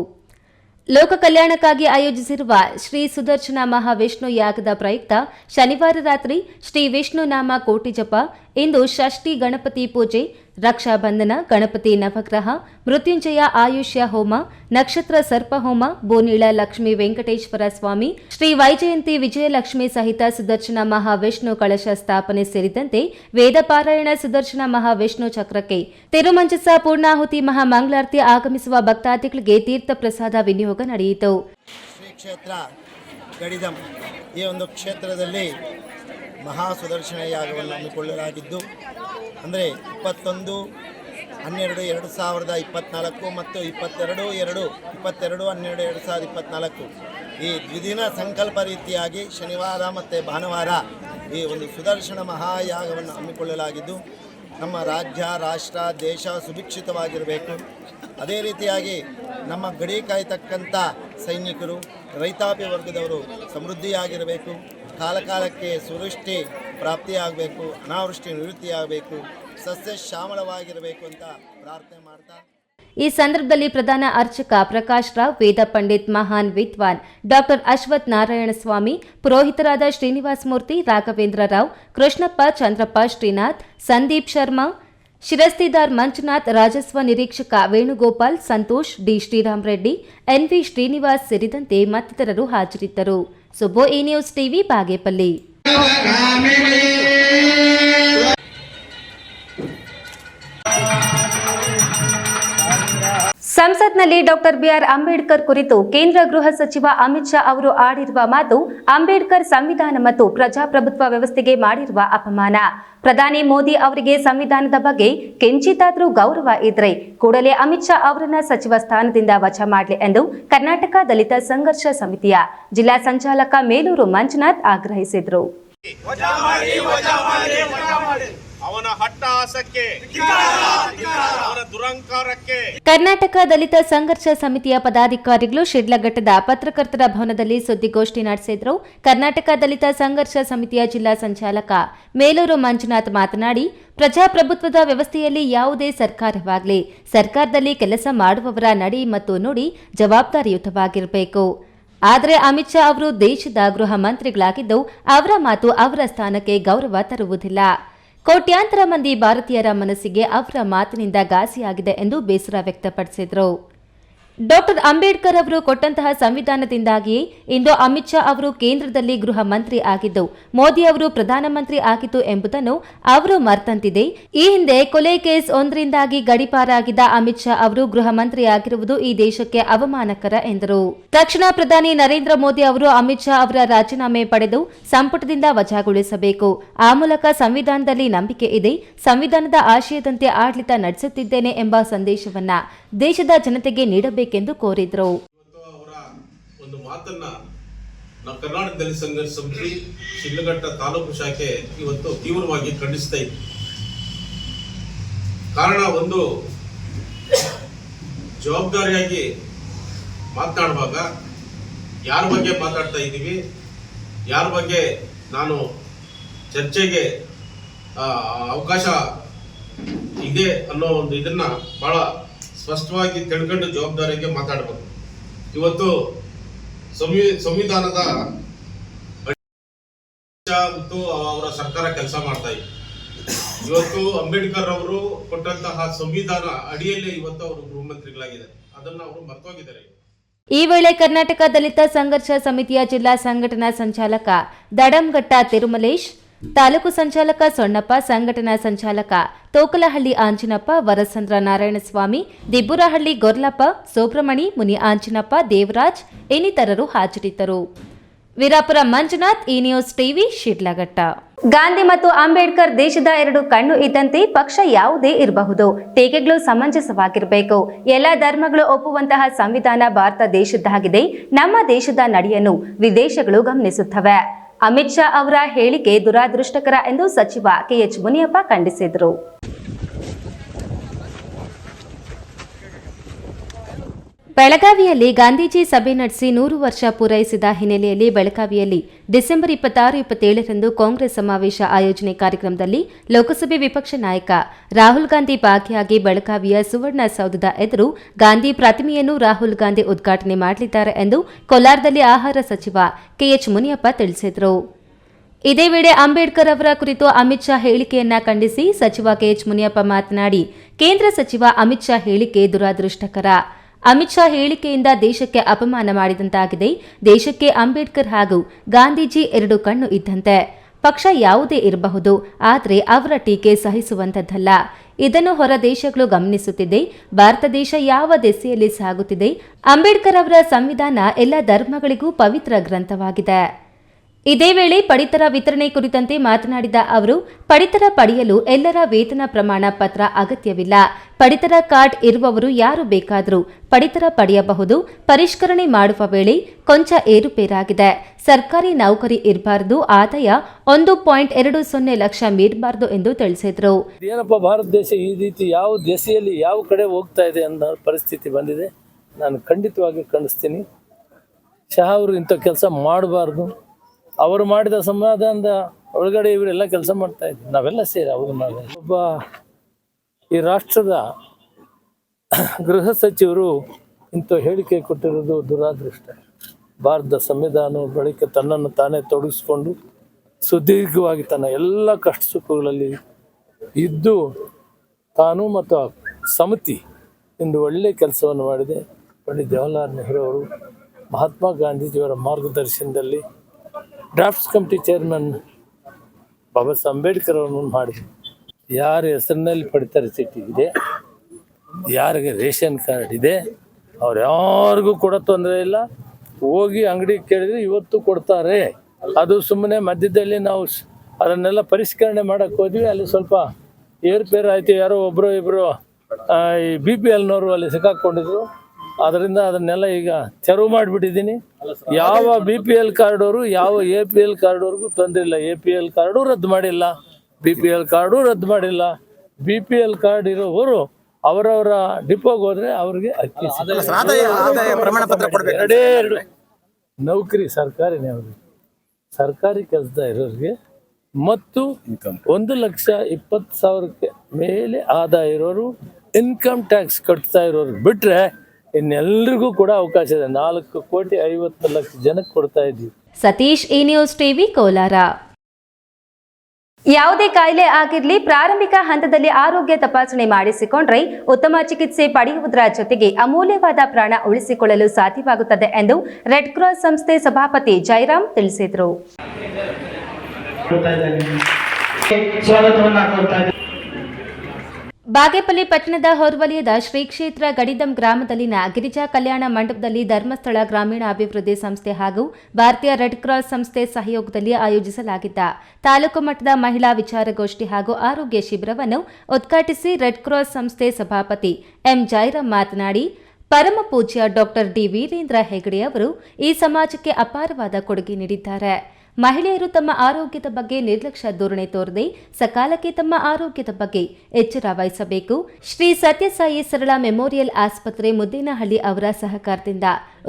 ಲೋಕ ಕಲ್ಯಾಣಕ್ಕಾಗಿ ಆಯೋಜಿಸಿರುವ ಶ್ರೀ ಸುದರ್ಶನ ಮಹಾವಿಷ್ಣು ಯಾಗದ ಪ್ರಯುಕ್ತ ಶನಿವಾರ ರಾತ್ರಿ ಶ್ರೀ ವಿಷ್ಣು ನಾಮ ಕೋಟಿ ಜಪ ಇಂದು ಷಷ್ಠಿ ಗಣಪತಿ ಪೂಜೆ ರಕ್ಷಾಬಂಧನ ಗಣಪತಿ ನವಗ್ರಹ, ಮೃತ್ಯುಂಜಯ ಆಯುಷ್ಯ ಹೋಮ, ನಕ್ಷತ್ರ ಸರ್ಪ ಹೋಮ, ಬೋನಿಳ ಲಕ್ಷ್ಮೀ ವೆಂಕಟೇಶ್ವರ ಸ್ವಾಮಿ, ಶ್ರೀ ವೈಜಯಂತಿ ವಿಜಯಲಕ್ಷ್ಮಿ ಸಹಿತ ಸುದರ್ಶನ ಮಹಾವಿಷ್ಣು ಕಳಶ ಸ್ಥಾಪನೆ ಸೇರಿದಂತೆ ವೇದ ಪಾರಾಯಣ ಸುದರ್ಶನ ಮಹಾವಿಷ್ಣು ಚಕ್ರಕ್ಕೆ ತಿರುಮಂಜಸ ಪೂರ್ಣಾಹುತಿ ಮಹಾಮಂಗಳಾರತಿ ಆಗಮಿಸುವ ಭಕ್ತಾದಿಗಳಿಗೆ ತೀರ್ಥ ಪ್ರಸಾದ ವಿನಿಯೋಗ ನಡೆಯಿತು. ಕ್ಷೇತ್ರ ಈ ಒಂದು ಕ್ಷೇತ್ರದಲ್ಲಿ ಮಹಾ ಸುದರ್ಶನ ಯಾಗವನ್ನು ಹಮ್ಮಿಕೊಳ್ಳಲಾಗಿದ್ದು, ಅಂದರೆ ಇಪ್ಪತ್ತೊಂದು, ಹನ್ನೆರಡು, ಎರಡು ಸಾವಿರದ ಇಪ್ಪತ್ತ್ನಾಲ್ಕು ಮತ್ತು ಇಪ್ಪತ್ತೆರಡು, ಎರಡು, ಇಪ್ಪತ್ತೆರಡು, ಹನ್ನೆರಡು, ಎರಡು ಸಾವಿರದ ಇಪ್ಪತ್ತ್ನಾಲ್ಕು ಈ ದ್ವಿದಿನ ಸಂಕಲ್ಪ ರೀತಿಯಾಗಿ ಶನಿವಾರ ಮತ್ತು ಭಾನುವಾರ ಈ ಒಂದು ಸುದರ್ಶನ ಮಹಾಯಾಗವನ್ನು ಹಮ್ಮಿಕೊಳ್ಳಲಾಗಿದ್ದು, ನಮ್ಮ ರಾಜ್ಯ, ರಾಷ್ಟ್ರ, ದೇಶ ಸುಭಿಕ್ಷಿತವಾಗಿರಬೇಕು. ಅದೇ ರೀತಿಯಾಗಿ ನಮ್ಮ ಗಡಿ ಕಾಯ್ತಕ್ಕಂಥ ಸೈನಿಕರು, ರೈತಾಪಿ ವರ್ಗದವರು ಸಮೃದ್ಧಿಯಾಗಿರಬೇಕು. ಕಾಲಕಾಲಕ್ಕೆ ಸುವೃಷ್ಟಿ ಪ್ರಾಪ್ತಿಯಾಗಬೇಕು, ಅನಾವೃಷ್ಟಿ ನಿವೃತ್ತಿಯಾಗಬೇಕು, ಸಸ್ಯ ಶ್ಯಾಮಳವಾಗಿರಬೇಕು ಅಂತ ಪ್ರಾರ್ಥನೆ ಮಾಡ್ತಾ. ಈ ಸಂದರ್ಭದಲ್ಲಿ ಪ್ರಧಾನ ಅರ್ಚಕ ಪ್ರಕಾಶ್ ರಾವ್, ವೇದ ಪಂಡಿತ್ ಮಹಾನ್ ವಿದ್ವಾನ್ ಡಾಕ್ಟರ್ ಅಶ್ವಥ್ ನಾರಾಯಣ ಸ್ವಾಮಿ, ಪುರೋಹಿತರಾದ ಶ್ರೀನಿವಾಸ ಮೂರ್ತಿ, ರಾಘವೇಂದ್ರ ರಾವ್, ಕೃಷ್ಣಪ್ಪ ಚಂದ್ರಪ್ಪ ಶ್ರೀನಾಥ್, ಸಂದೀಪ್ ಶರ್ಮಾ, ಶಿರಸ್ತಿದಾರ್ ಮಂಜುನಾಥ್, ರಾಜಸ್ವ ನಿರೀಕ್ಷಕ ವೇಣುಗೋಪಾಲ್, ಸಂತೋಷ್ ಡಿ ಶ್ರೀರಾಮ್ ರೆಡ್ಡಿ ಎನ್ವಿ ಶ್ರೀನಿವಾಸ್ ಸೇರಿದಂತೆ ಮತ್ತಿತರರು ಹಾಜರಿದ್ದರು. ಸುಬ್ಬೋ ಈ ನ್ಯೂಸ್ ಟಿವಿ ಬಾಗೇಪಲ್ಲಿ ಸಂಸತ್ನಲ್ಲಿ ಡಾಕ್ಟರ್ ಬಿಆರ್ ಅಂಬೇಡ್ಕರ್ ಕುರಿತು ಕೇಂದ್ರ ಗೃಹ ಸಚಿವ ಅಮಿತ್ ಶಾ ಅವರು ಆಡಿರುವ ಮಾತು ಅಂಬೇಡ್ಕರ್ ಸಂವಿಧಾನ ಮತ್ತು ಪ್ರಜಾಪ್ರಭುತ್ವ ವ್ಯವಸ್ಥೆಗೆ ಮಾಡಿರುವ ಅಪಮಾನ. ಪ್ರಧಾನಿ ಮೋದಿ ಅವರಿಗೆ ಸಂವಿಧಾನದ ಬಗ್ಗೆ ಕೆಂಚಿತಾದ್ರೂ ಗೌರವ ಇದ್ರೆ ಕೂಡಲೇ ಅಮಿತ್ ಶಾ ಅವರನ್ನ ಸಚಿವ ಸ್ಥಾನದಿಂದ ವಜಾ ಮಾಡಲಿ ಎಂದು ಕರ್ನಾಟಕ ದಲಿತ ಸಂಘರ್ಷ ಸಮಿತಿಯ ಜಿಲ್ಲಾ ಸಂಚಾಲಕ ಮೇಲೂರು ಮಂಜುನಾಥ್ ಆಗ್ರಹಿಸಿದರು. ಕರ್ನಾಟಕ ದಲಿತ ಸಂಘರ್ಷ ಸಮಿತಿಯ ಪದಾಧಿಕಾರಿಗಳು ಶಿಡ್ಲಘಟ್ಟದ ಪತ್ರಕರ್ತರ ಭವನದಲ್ಲಿ ಸುದ್ದಿಗೋಷ್ಠಿ ನಡೆಸಿದ್ರು. ಕರ್ನಾಟಕ ದಲಿತ ಸಂಘರ್ಷ ಸಮಿತಿಯ ಜಿಲ್ಲಾ ಸಂಚಾಲಕ ಮೇಲೂರು ಮಂಜುನಾಥ್ ಮಾತನಾಡಿ, ಪ್ರಜಾಪ್ರಭುತ್ವದ ವ್ಯವಸ್ಥೆಯಲ್ಲಿ ಯಾವುದೇ ಸರ್ಕಾರವಾಗಲಿ, ಸರ್ಕಾರದಲ್ಲಿ ಕೆಲಸ ಮಾಡುವವರ ನಡಿ ಮತ್ತು ನುಡಿ ಜವಾಬ್ದಾರಿಯುತವಾಗಿರಬೇಕು. ಆದರೆ ಅಮಿತ್ ಶಾ ಅವರು ದೇಶದ ಗೃಹ ಮಂತ್ರಿಗಳಾಗಿದ್ದು, ಅವರ ಮಾತು ಅವರ ಸ್ಥಾನಕ್ಕೆ ಗೌರವ ತರುವುದಿಲ್ಲ. ಕೋಟ್ಯಾಂತರ ಮಂದಿ ಭಾರತೀಯರ ಮನಸ್ಸಿಗೆ ಅವರ ಮಾತಿನಿಂದ ಘಾಸಿಯಾಗಿದೆ ಎಂದು ಬೇಸರ ವ್ಯಕ್ತಪಡಿಸಿದರು. ಡಾಕ್ಟರ್ ಅಂಬೇಡ್ಕರ್ ಅವರು ಕೊಟ್ಟಂತಹ ಸಂವಿಧಾನದಿಂದಾಗಿಯೇ ಇಂದು ಅಮಿತ್ ಶಾ ಅವರು ಕೇಂದ್ರದಲ್ಲಿ ಗೃಹ ಮಂತ್ರಿ ಆಗಿದ್ದು, ಮೋದಿ ಅವರು ಪ್ರಧಾನಮಂತ್ರಿ ಆಗಿತ್ತು ಎಂಬುದನ್ನು ಅವರು ಮರ್ತಂತಿದೆ. ಈ ಹಿಂದೆ ಕೊಲೆ ಕೇಸ್ ಒಂದರಿಂದಾಗಿ ಗಡಿಪಾರಾಗಿದ್ದ ಅಮಿತ್ ಶಾ ಅವರು ಗೃಹ ಮಂತ್ರಿ ಆಗಿರುವುದು ಈ ದೇಶಕ್ಕೆ ಅವಮಾನಕರ ಎಂದರು. ತಕ್ಷಣ ಪ್ರಧಾನಿ ನರೇಂದ್ರ ಮೋದಿ ಅವರು ಅಮಿತ್ ಶಾ ಅವರ ರಾಜೀನಾಮೆ ಪಡೆದು ಸಂಪುಟದಿಂದ ವಜಾಗೊಳಿಸಬೇಕು. ಆ ಮೂಲಕ ಸಂವಿಧಾನದಲ್ಲಿ ನಂಬಿಕೆ ಇದೆ. ಸಂವಿಧಾನದ ಆಶಯದಂತೆ ಆಡಳಿತ ನಡೆಸುತ್ತಿದ್ದೇನೆ ಎಂಬ ಸಂದೇಶವನ್ನ ದೇಶದ ಜನತೆಗೆ ನೀಡಬೇಕೆಂದು ಕೋರಿದರು. ಒಂದು ಮಾತನ್ನ ನಾವು ಕರ್ನಾಟಕ ದಲಿತ ಸಂಘರ್ಷ ಸಮಿತಿ, ಶಿಡ್ಲಘಟ್ಟ ತಾಲೂಕು ಶಾಖೆ ಇವತ್ತು ತೀವ್ರವಾಗಿ ಖಂಡಿಸ್ತಾ ಇದೆ. ಕಾರಣ ಒಂದು, ಜವಾಬ್ದಾರಿಯಾಗಿ ಮಾತನಾಡುವಾಗ ಯಾರ ಬಗ್ಗೆ ಮಾತಾಡ್ತಾ ಇದ್ದೀವಿ, ಯಾರ ಬಗ್ಗೆ ನಾನು ಚರ್ಚೆಗೆ ಅವಕಾಶ ಇದೆ ಅನ್ನೋ ಒಂದು ಇದನ್ನು ಬಹಳ ಸ್ಪಷ್ಟವಾಗಿ ತಿಳ್ಕೊಂಡು ಜವಾಬ್ದಾರಿಗೆ ಮಾತಾಡಬೇಕು. ಇವತ್ತು ಸಂವಿ, ಸಂವಿಧಾನದ ಮತ್ತು ಅವರ ಸರ್ಕಾರ ಕೆಲಸ ಮಾಡ್ತಾ ಇವತ್ತು ಅಂಬೇಡ್ಕರ್ ಅವರು ಕೊಟ್ಟಂತಹ ಸಂವಿಧಾನ ಅಡಿಯಲ್ಲಿ ಇವತ್ತು ಅವರು ಗೃಹ ಮಂತ್ರಿಗಳಾಗಿದ್ದಾರೆ ಅದನ್ನ ಅವರು ಮರ್ತೋಗಿದ್ದಾರೆ. ಈ ವೇಳೆ ಕರ್ನಾಟಕ ದಲಿತ ಸಂಘರ್ಷ ಸಮಿತಿಯ ಜಿಲ್ಲಾ ಸಂಘಟನಾ ಸಂಚಾಲಕ ದಡಂಗಟ್ಟ ತಿರುಮಲೇಶ್ ತಾಲೂಕು ಸಂಚಾಲಕ ಸೊಣ್ಣಪ್ಪ ಸಂಘಟನಾ ಸಂಚಾಲಕ ತೋಕಲಹಳ್ಳಿ ಆಂಜಿನಪ್ಪ, ವರಸಂದ್ರ ನಾರಾಯಣಸ್ವಾಮಿ, ದಿಬ್ಬುರಹಳ್ಳಿ ಗೊರ್ಲಪ್ಪ, ಸೋಬ್ರಮಣಿ ಮುನಿ ಆಂಜಿನಪ್ಪ, ದೇವರಾಜ್ ಇನ್ನಿತರರು ಹಾಜರಿದ್ದರು. ವೀರಾಪುರ ಮಂಜುನಾಥ್, ಈ ನ್ಯೂಸ್ ಟಿವಿ ಶಿಡ್ಲಘಟ್ಟ. ಗಾಂಧಿ ಮತ್ತು ಅಂಬೇಡ್ಕರ್ ದೇಶದ ಎರಡು ಕಣ್ಣು ಇದ್ದಂತೆ ಪಕ್ಷ ಯಾವುದೇ ಇರಬಹುದು. ಟೀಕೆಗಳು ಸಮಂಜಸವಾಗಿರಬೇಕು. ಎಲ್ಲ ಧರ್ಮಗಳು ಒಪ್ಪುವಂತಹ ಸಂವಿಧಾನ ಭಾರತ ದೇಶದ್ದಾಗಿದೆ. ನಮ್ಮ ದೇಶದ ನಡೆಯನ್ನು ವಿದೇಶಗಳು ಗಮನಿಸುತ್ತವೆ. ಅಮಿತ್ ಶಾ ಅವರ ಹೇಳಿಕೆ ದುರಾದೃಷ್ಟಕರ ಎಂದು ಸಚಿವ ಕೆಎಚ್ ಮುನಿಯಪ್ಪ ಖಂಡಿಸಿದರು. ಬೆಳಗಾವಿಯಲ್ಲಿ ಗಾಂಧೀಜಿ ಸಭೆ ನಡೆಸಿ ನೂರು ವರ್ಷ ಪೂರೈಸಿದ ಹಿನ್ನೆಲೆಯಲ್ಲಿ ಬೆಳಗಾವಿಯಲ್ಲಿ ಡಿಸೆಂಬರ್ ಇಪ್ಪತ್ತಾರು, ಇಪ್ಪತ್ತೇಳರಂದು ಕಾಂಗ್ರೆಸ್ ಸಮಾವೇಶ ಆಯೋಜನೆ ಕಾರ್ಯಕ್ರಮದಲ್ಲಿ ಲೋಕಸಭೆ ವಿಪಕ್ಷ ನಾಯಕ ರಾಹುಲ್ ಗಾಂಧಿ ಭಾಗಿಯಾಗಿ ಬೆಳಗಾವಿಯ ಸುವರ್ಣ ಸೌಧದ ಎದುರು ಗಾಂಧಿ ಪ್ರತಿಮೆಯನ್ನು ರಾಹುಲ್ ಗಾಂಧಿ ಉದ್ಘಾಟನೆ ಮಾಡಲಿದ್ದಾರೆ ಎಂದು ಕೋಲಾರದಲ್ಲಿ ಆಹಾರ ಸಚಿವ ಕೆಎಚ್ ಮುನಿಯಪ್ಪ ತಿಳಿಸಿದರು. ಇದೇ ವೇಳೆ ಅಂಬೇಡ್ಕರ್ ಅವರ ಕುರಿತು ಅಮಿತ್ ಶಾ ಹೇಳಿಕೆಯನ್ನ ಖಂಡಿಸಿ ಸಚಿವ ಕೆಎಚ್ ಮುನಿಯಪ್ಪ ಮಾತನಾಡಿ, ಕೇಂದ್ರ ಸಚಿವ ಅಮಿತ್ ಶಾ ಹೇಳಿಕೆ ದುರಾದೃಷ್ಟಕರ. ಅಮಿತ್ ಶಾ ಹೇಳಿಕೆಯಿಂದ ದೇಶಕ್ಕೆ ಅಪಮಾನ ಮಾಡಿದಂತಾಗಿದೆ. ದೇಶಕ್ಕೆ ಅಂಬೇಡ್ಕರ್ ಹಾಗೂ ಗಾಂಧೀಜಿ ಎರಡು ಕಣ್ಣು ಇದ್ದಂತೆ. ಪಕ್ಷ ಯಾವುದೇ ಇರಬಹುದು, ಆದರೆ ಅವರ ಟೀಕೆ ಸಹಿಸುವಂತದ್ದಲ್ಲ. ಇದನ್ನು ಹೊರ ದೇಶಗಳು ಗಮನಿಸುತ್ತಿದೆ. ಭಾರತ ದೇಶ ಯಾವ ದೆಸೆಯಲ್ಲಿ ಸಾಗುತ್ತಿದೆ? ಅಂಬೇಡ್ಕರ್ ಅವರ ಸಂವಿಧಾನ ಎಲ್ಲ ಧರ್ಮಗಳಿಗೂ ಪವಿತ್ರ ಗ್ರಂಥವಾಗಿದೆ. ಇದೇ ವೇಳೆ ಪಡಿತರ ವಿತರಣೆ ಕುರಿತಂತೆ ಮಾತನಾಡಿದ ಅವರು, ಪಡಿತರ ಪಡೆಯಲು ಎಲ್ಲರ ವೇತನ ಪ್ರಮಾಣ ಪತ್ರ ಅಗತ್ಯವಿಲ್ಲ. ಪಡಿತರ ಕಾರ್ಡ್ ಇರುವವರು ಯಾರು ಬೇಕಾದರೂ ಪಡಿತರ ಪಡೆಯಬಹುದು. ಪರಿಷ್ಕರಣೆ ಮಾಡುವ ವೇಳೆ ಕೊಂಚ ಏರುಪೇರಾಗಿದೆ. ಸರ್ಕಾರಿ ನೌಕರಿ ಇರಬಾರದು, ಆದಾಯ ಒಂದು ಪಾಯಿಂಟ್ ಎರಡು ಸೊನ್ನೆ ಲಕ್ಷ ಮೀರಬಾರದು ಎಂದು ತಿಳಿಸಿದರು. ಏನಪ್ಪ ಭಾರತ ದೇಶ ಈ ರೀತಿ ಯಾವ ದೆಸೆಯಲ್ಲಿ ಯಾವ ಕಡೆ ಹೋಗ್ತಾ ಇದೆ ಅನ್ನೋ ಪರಿಸ್ಥಿತಿ ಬಂದಿದೆ. ನಾನು ಖಂಡಿತವಾಗಿ ಖಂಡಿಸ್ತೀನಿ. ಶಹ ಅವರು ಇಂಥ ಕೆಲಸ ಮಾಡಬಾರ್ದು. ಅವರು ಮಾಡಿದ ಸಮಾಧಾನದ ಒಳಗಡೆ ಇವರೆಲ್ಲ ಕೆಲಸ ಮಾಡ್ತಾ ಇದ್ವಿ ನಾವೆಲ್ಲ ಸೇರಿ ಅವರು ಒಬ್ಬ ಈ ರಾಷ್ಟ್ರದ ಗೃಹ ಸಚಿವರು ಇಂಥ ಹೇಳಿಕೆ ಕೊಟ್ಟಿರೋದು ದುರಾದೃಷ್ಟ. ಭಾರತದ ಸಂವಿಧಾನ ಬಳಿಕ ತನ್ನನ್ನು ತಾನೇ ತೊಡಗಿಸ್ಕೊಂಡು ಸುದೀರ್ಘವಾಗಿ ತನ್ನ ಎಲ್ಲ ಕಷ್ಟ ಸುಖಗಳಲ್ಲಿ ಇದ್ದು ತಾನು ಮತ್ತು ಸಮಿತಿ ಎಂದು ಒಳ್ಳೆಯ ಕೆಲಸವನ್ನು ಮಾಡಿದೆ. ಪಂಡಿತ್ ಜವಾಹರ್ಲಾಲ್ ನೆಹರು ಅವರು ಮಹಾತ್ಮ ಗಾಂಧೀಜಿಯವರ ಮಾರ್ಗದರ್ಶನದಲ್ಲಿ drafts committee chairman Baba Saheb Ambedkar ಅವರನ್ನು ಮಾಡಿ ಯಾರ ಹೆಸರಿನಲ್ಲಿ ಪಡಿತರ ಚೀಟಿ ಇದೆ, ಯಾರಿಗೆ ರೇಷನ್ ಕಾರ್ಡ್ ಇದೆ, ಅವ್ರು ಯಾರಿಗೂ ಕೂಡ ತೊಂದರೆ ಇಲ್ಲ. ಹೋಗಿ ಅಂಗಡಿ ಕೇಳಿದ್ರೆ ಇವತ್ತು ಕೊಡ್ತಾರೆ. ಅದು ಸುಮ್ಮನೆ ಮಧ್ಯದಲ್ಲಿ ನಾವು ಅದನ್ನೆಲ್ಲ ಪರಿಷ್ಕರಣೆ ಮಾಡಕ್ಕೆ ಹೋದ್ವಿ. ಅಲ್ಲಿ ಸ್ವಲ್ಪ ಏರ್ಪೇರ್ ಆಯ್ತು ಯಾರೋ ಒಬ್ಬರು ಇಬ್ಬರು ಈ ಬಿ ಪಿ ಎಲ್ನವರು ಅಲ್ಲಿ ಸಿಕ್ಕಾಕೊಂಡಿದ್ರು. ಅದರಿಂದ ಅದನ್ನೆಲ್ಲ ಈಗ ತೆರವು ಮಾಡಿಬಿಟ್ಟಿದ್ದೀನಿ. ಯಾವ ಬಿ ಪಿ ಎಲ್ ಕಾರ್ಡವರು ಯಾವ ಎ ಪಿ ಎಲ್ ಕಾರ್ಡ್ವರೆಗೂ ತೊಂದರೆ ಇಲ್ಲ. ಎ ಪಿ ಎಲ್ ಕಾರ್ಡು ರದ್ದು ಮಾಡಿಲ್ಲ. ಬಿ ಪಿ ಎಲ್ ಕಾರ್ಡು ರದ್ದು ಮಾಡಿಲ್ಲ. ಬಿ ಪಿ ಎಲ್ ಕಾರ್ಡ್ ಇರೋವರು ಅವರವರ ಡಿಪೋಗೆ ಹೋದ್ರೆ ಅವ್ರಿಗೆ ಅಕ್ಕಿ. ಎರಡೇ ಎರಡು ನೌಕರಿ ಸರ್ಕಾರಿ ಅವ್ರಿಗೆ ಸರ್ಕಾರಿ ಕೆಲಸದ ಇರೋರಿಗೆ ಮತ್ತು ಒಂದು ಲಕ್ಷ ಇಪ್ಪತ್ತು ಸಾವಿರಕ್ಕೆ ಮೇಲೆ ಆದಾಯ ಇರೋರು ಇನ್ಕಮ್ ಟ್ಯಾಕ್ಸ್ ಕಟ್ತಾ ಇರೋರು ಬಿಟ್ರೆ ಇನ್ನೆಲ್ರಿಗೂ ಕೂಡ ಅವಕಾಶ ಇದೆ. ನಾಲ್ಕು ಕೋಟಿ ಐವತ್ತು ಲಕ್ಷ ಜನಕ್ಕೆ ಕೊಡ್ತಾ ಇದ್ದೀವಿ. ಸತೀಶ್ ಈ ನ್ಯೂಸ್ ಟಿವಿ ಕೋಲಾರ. ಯಾವುದೇ ಕಾಯಿಲೆ ಆಗಿರಲಿ ಪ್ರಾರಂಭಿಕ ಹಂತದಲ್ಲಿ ಆರೋಗ್ಯ ತಪಾಸಣೆ ಮಾಡಿಸಿಕೊಂಡ್ರೆ ಉತ್ತಮ ಚಿಕಿತ್ಸೆ ಪಡೆಯುವುದರ ಜೊತೆಗೆ ಅಮೂಲ್ಯವಾದ ಪ್ರಾಣ ಉಳಿಸಿಕೊಳ್ಳಲು ಸಾಧ್ಯವಾಗುತ್ತದೆ ಎಂದು ರೆಡ್ ಕ್ರಾಸ್ ಸಂಸ್ಥೆ ಸಭಾಪತಿ ಜೈರಾಮ್ ತಿಳಿಸಿದರು. ಬಾಗೇಪಲ್ಲಿ ಪಟ್ಟಣದ ಹೊರವಲಯದ ಶ್ರೀ ಕ್ಷೇತ್ರ ಗಡಿದಂ ಗ್ರಾಮದಲ್ಲಿನ ಗಿರಿಜಾ ಕಲ್ಯಾಣ ಮಂಟಪದಲ್ಲಿ ಧರ್ಮಸ್ಥಳ ಗ್ರಾಮೀಣ ಅಭಿವೃದ್ಧಿ ಸಂಸ್ಥೆ ಹಾಗೂ ಭಾರತೀಯ ರೆಡ್ ಕ್ರಾಸ್ ಸಂಸ್ಥೆ ಸಹಯೋಗದಲ್ಲಿ ಆಯೋಜಿಸಲಾಗಿದ್ದ ತಾಲೂಕು ಮಟ್ಟದ ಮಹಿಳಾ ವಿಚಾರಗೋಷ್ಠಿ ಹಾಗೂ ಆರೋಗ್ಯ ಶಿಬಿರವನ್ನು ಉದ್ಘಾಟಿಸಿ ರೆಡ್ ಕ್ರಾಸ್ ಸಂಸ್ಥೆ ಸಭಾಪತಿ ಎಂ ಜೈರಾಮ್ ಮಾತನಾಡಿ, ಪರಮ ಪೂಜ್ಯ ಡಾಕ್ಟರ್ ಡಿ ವೀರೇಂದ್ರ ಹೆಗಡೆ ಅವರು ಈ ಸಮಾಜಕ್ಕೆ ಅಪಾರವಾದ ಕೊಡುಗೆ ನೀಡಿದ್ದಾರೆ. ಮಹಿಳೆಯರು ತಮ್ಮ ಆರೋಗ್ಯದ ಬಗ್ಗೆ ನಿರ್ಲಕ್ಷ್ಯ ಧೋರಣೆ ತೋರದೆ ಸಕಾಲಕ್ಕೆ ತಮ್ಮ ಆರೋಗ್ಯದ ಬಗ್ಗೆ ಎಚ್ಚರ ವಹಿಸಬೇಕು. ಶ್ರೀ ಸತ್ಯಸಾಯಿ ಸರಳ ಮೆಮೋರಿಯಲ್ ಆಸ್ಪತ್ರೆ ಮುದ್ದೇನಹಳ್ಳಿ ಅವರ ಸಹಕಾರದಿಂದ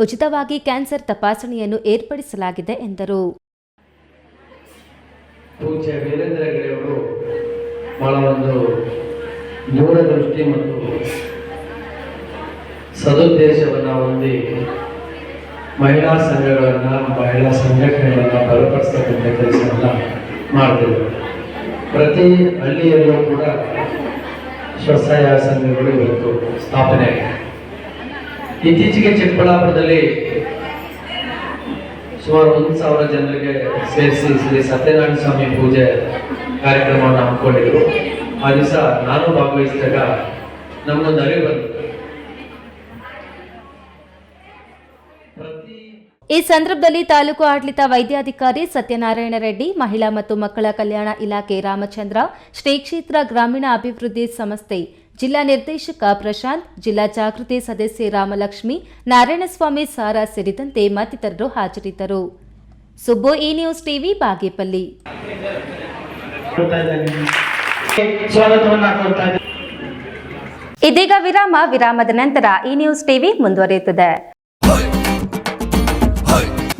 ಉಚಿತವಾಗಿ ಕ್ಯಾನ್ಸರ್ ತಪಾಸಣೆಯನ್ನು ಏರ್ಪಡಿಸಲಾಗಿದೆ ಎಂದರು. ಮತ್ತು ಸದುದ್ದೇಶವನ್ನು ಹೊಂದಿ ಮಹಿಳಾ ಸಂಘಗಳನ್ನು, ಮಹಿಳಾ ಸಂಘಟನೆಗಳನ್ನು ಬಲಪಡಿಸ್ತಕ್ಕಂಥ ಕೆಲಸವನ್ನು ಮಾಡ್ತಿದ್ರು. ಪ್ರತಿ ಹಳ್ಳಿಯಲ್ಲೂ ಕೂಡ ಸ್ವಸಹಾಯ ಸಂಘಗಳು ಇವತ್ತು ಸ್ಥಾಪನೆ ಆಗಿದೆ. ಇತ್ತೀಚೆಗೆ ಚಿಕ್ಕಬಳ್ಳಾಪುರದಲ್ಲಿ ಸುಮಾರು ಒಂದು ಸಾವಿರ ಜನರಿಗೆ ಸೇರಿಸಿ ಶ್ರೀ ಸತ್ಯನಾರಾಯಣ ಸ್ವಾಮಿ ಪೂಜೆ ಕಾರ್ಯಕ್ರಮವನ್ನು ಹಮ್ಮಿಕೊಂಡಿದ್ರು. ಆ ದಿವಸ ನಾನು ಭಾಗವಹಿಸಿದಾಗ ನಮ್ಮೊಂದು ಅರಿವು ಬಂತು. ಈ ಸಂದರ್ಭದಲ್ಲಿ ತಾಲೂಕು ಆಡಳಿತ ವೈದ್ಯಾಧಿಕಾರಿ ಸತ್ಯನಾರಾಯಣ ರೆಡ್ಡಿ, ಮಹಿಳಾ ಮತ್ತು ಮಕ್ಕಳ ಕಲ್ಯಾಣ ಇಲಾಖೆ ರಾಮಚಂದ್ರ, ಶ್ರೀ ಕ್ಷೇತ್ರ ಗ್ರಾಮೀಣ ಅಭಿವೃದ್ಧಿ ಸಂಸ್ಥೆ ಜಿಲ್ಲಾ ನಿರ್ದೇಶಕ ಪ್ರಶಾಂತ್, ಜಿಲ್ಲಾ ಜಾಗೃತಿ ಸದಸ್ಯೆ ರಾಮಲಕ್ಷ್ಮಿ, ನಾರಾಯಣಸ್ವಾಮಿ ಸಾರಾ ಸೇರಿದಂತೆ ಮತ್ತಿತರರು ಹಾಜರಿದ್ದರು. Subbu E news TV, Bagepalli. ಇದೀಗ ವಿರಾಮ, ವಿರಾಮದ ನಂತರ ಈ ನ್ಯೂಸ್ ಟಿವಿ ಮುಂದುವರಿಯುತ್ತದೆ.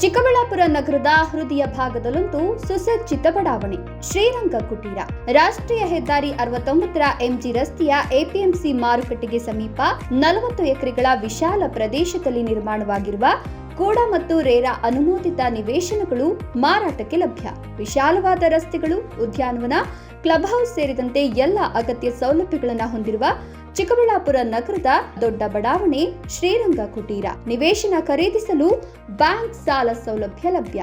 ಚಿಕ್ಕಬಳ್ಳಾಪುರ ನಗರದ ಹೃದಯ ಭಾಗದಲ್ಲಂತೂ ಸುಸಜ್ಜಿತ ಬಡಾವಣೆ ಶ್ರೀರಂಗ ಕುಟೀರ ರಾಷ್ಟ್ರೀಯ ಹೆದ್ದಾರಿ ಅರವತ್ತೊಂಬತ್ತರ ಎಂಜಿ ರಸ್ತೆಯ ಎಪಿಎಂಸಿ ಮಾರುಕಟ್ಟೆಗೆ ಸಮೀಪ ನಲವತ್ತು ಎಕರೆಗಳ ವಿಶಾಲ ಪ್ರದೇಶದಲ್ಲಿ ನಿರ್ಮಾಣವಾಗಿರುವ ಕೂಡ ಮತ್ತು ರೇರಾ ಅನುಮೋದಿತ ನಿವೇಶನಗಳು ಮಾರಾಟಕ್ಕೆ ಲಭ್ಯ. ವಿಶಾಲವಾದ ರಸ್ತೆಗಳು, ಉದ್ಯಾನವನ, ಕ್ಲಬ್ ಹೌಸ್ ಸೇರಿದಂತೆ ಎಲ್ಲ ಅಗತ್ಯ ಸೌಲಭ್ಯಗಳನ್ನು ಹೊಂದಿರುವ ಚಿಕ್ಕಬಳ್ಳಾಪುರ ನಗರದ ದೊಡ್ಡ ಬಡಾವಣೆ ಶ್ರೀರಂಗ ಕುಟೀರ ನಿವೇಶನ ಖರೀದಿಸಲು ಬ್ಯಾಂಕ್ ಸಾಲ ಸೌಲಭ್ಯ ಲಭ್ಯ.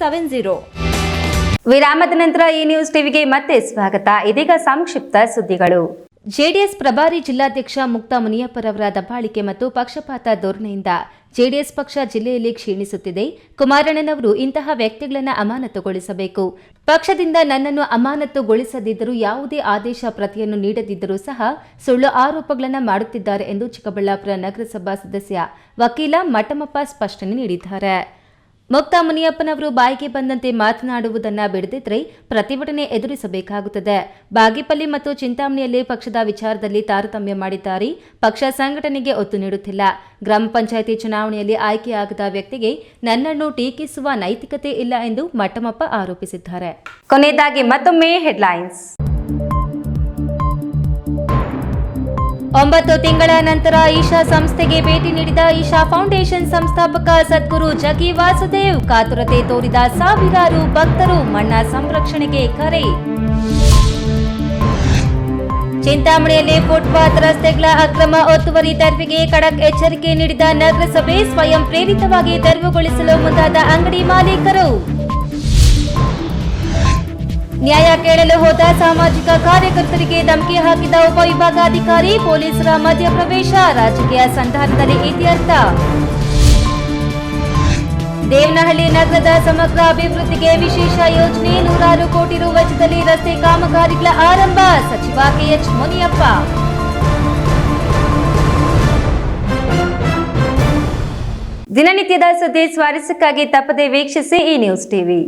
seven zero. ವಿರಾಮದ ನಂತರ ಈ ನ್ಯೂಸ್ ಟಿವಿಗೆ ಮತ್ತೆ ಸ್ವಾಗತ. ಇದೀಗ ಸಂಕ್ಷಿಪ್ತ ಸುದ್ದಿಗಳು. ಜೆಡಿಎಸ್ ಪ್ರಭಾರಿ ಜಿಲ್ಲಾಧ್ಯಕ್ಷ ಮುಕ್ತ ಮುನಿಯಪ್ಪರವರ ದಬ್ಬಾಳಿಕೆ ಮತ್ತು ಪಕ್ಷಪಾತ ಧೋರಣೆಯಿಂದ ಜೆಡಿಎಸ್ ಪಕ್ಷ ಜಿಲ್ಲೆಯಲ್ಲಿ ಕ್ಷೀಣಿಸುತ್ತಿದೆ. ಕುಮಾರಣ್ಣನವರು ಇಂತಹ ವ್ಯಕ್ತಿಗಳನ್ನು ಅಮಾನತುಗೊಳಿಸಬೇಕು. ಪಕ್ಷದಿಂದ ನನ್ನನ್ನು ಅಮಾನತುಗೊಳಿಸದಿದ್ದರೂ ಯಾವುದೇ ಆದೇಶ ಪ್ರತಿಯನ್ನು ನೀಡದಿದ್ದರೂ ಸಹ ಸುಳ್ಳು ಆರೋಪಗಳನ್ನು ಮಾಡುತ್ತಿದ್ದಾರೆ ಎಂದು ಚಿಕ್ಕಬಳ್ಳಾಪುರ ನಗರಸಭಾ ಸದಸ್ಯ ವಕೀಲ ಮಠಮಪ್ಪ ಸ್ಪಷ್ಟನೆ ನೀಡಿದ್ದಾರೆ. ಮುಕ್ತ ಮುನಿಯಪ್ಪನವರು ಬಾಯಿಗೆ ಬಂದಂತೆ ಮಾತನಾಡುವುದನ್ನ ಬಿಡದಿದ್ರೆ ಪ್ರತಿಭಟನೆ ಎದುರಿಸಬೇಕಾಗುತ್ತದೆ. ಬಾಗೇಪಲ್ಲಿ ಮತ್ತು ಚಿಂತಾಮಣಿಯಲ್ಲಿ ಪಕ್ಷದ ವಿಚಾರದಲ್ಲಿ ತಾರತಮ್ಯ ಮಾಡಿದ್ದಾರೆ. ಪಕ್ಷ ಸಂಘಟನೆಗೆ ಒತ್ತು ನೀಡುತ್ತಿಲ್ಲ. ಗ್ರಾಮ ಪಂಚಾಯಿತಿ ಚುನಾವಣೆಯಲ್ಲಿ ಆಯ್ಕೆಯಾಗದ ವ್ಯಕ್ತಿಗೆ ನನ್ನನ್ನು ಟೀಕಿಸುವ ನೈತಿಕತೆ ಇಲ್ಲ ಎಂದು ಮಟ್ಟಮಪ್ಪ ಆರೋಪಿಸಿದ್ದಾರೆ. ಕೊನೆಯದಾಗಿ ಮತ್ತೊಮ್ಮೆ ಹೆಡ್ಲೈನ್ಸ್. ಒಂಬತ್ತು ತಿಂಗಳ ನಂತರ ಈಶಾ ಸಂಸ್ಥೆಗೆ ಭೇಟಿ ನೀಡಿದ ಈಶಾ ಫೌಂಡೇಶನ್ ಸಂಸ್ಥಾಪಕ ಸದ್ಗುರು ಜಗಿ ವಾಸುದೇವ್, ಕಾತುರತೆ ತೋರಿದ ಸಾವಿರಾರು ಭಕ್ತರು ಮಣ್ಣ ಸಂರಕ್ಷಣೆಗೆ ಕರೆ. ಚಿಂತಾಮಣಿಯಲ್ಲಿ ಫುಟ್ಪಾತ್ ರಸ್ತೆಗಳ ಅಕ್ರಮ ಒತ್ತುವರಿ ತೆರವಿಗೆ ಖಡಕ್ ಎಚ್ಚರಿಕೆ ನೀಡಿದ ನಗರಸಭೆ ಸ್ವಯಂ ಪ್ರೇರಿತವಾಗಿ ತೆರವುಗೊಳಿಸಲು ಮುಂದಾದ ಅಂಗಡಿ ಮಾಲೀಕರು. ನ್ಯಾಯ ಕೇಳಲು ಹೋದ ಸಾಮಾಜಿಕ ಕಾರ್ಯಕರ್ತರಿಗೆ ಧಮಕಿ ಹಾಕಿದ ಉಪವಿಭಾಗಾಧಿಕಾರಿ ಪೊಲೀಸರ ಮಧ್ಯಪ್ರವೇಶ, ರಾಜಕೀಯ ಸಂಧಾನದಲ್ಲಿ ಇತ್ಯರ್ಥ ದೇವನಹಳ್ಳಿ ನಗರದ ಸಮಗ್ರ ಅಭಿವೃದ್ಧಿಗೆ ವಿಶೇಷ ಯೋಜನೆ ನೂರಾರು ಕೋಟಿ ರು ವೆಚ್ಚದಲ್ಲಿ ರಸ್ತೆ ಕಾಮಗಾರಿಗಳ ಆರಂಭ, ಸಚಿವ ಕೆಎಚ್ ಮುನಿಯಪ್ಪ. ದಿನನಿತ್ಯದ ಸುದ್ದಿ ಸ್ವಾರಸ್ಯಕ್ಕಾಗಿ ತಪ್ಪದೆ ವೀಕ್ಷಿಸಿ ಈ ನ್ಯೂಸ್ ಟಿವಿ.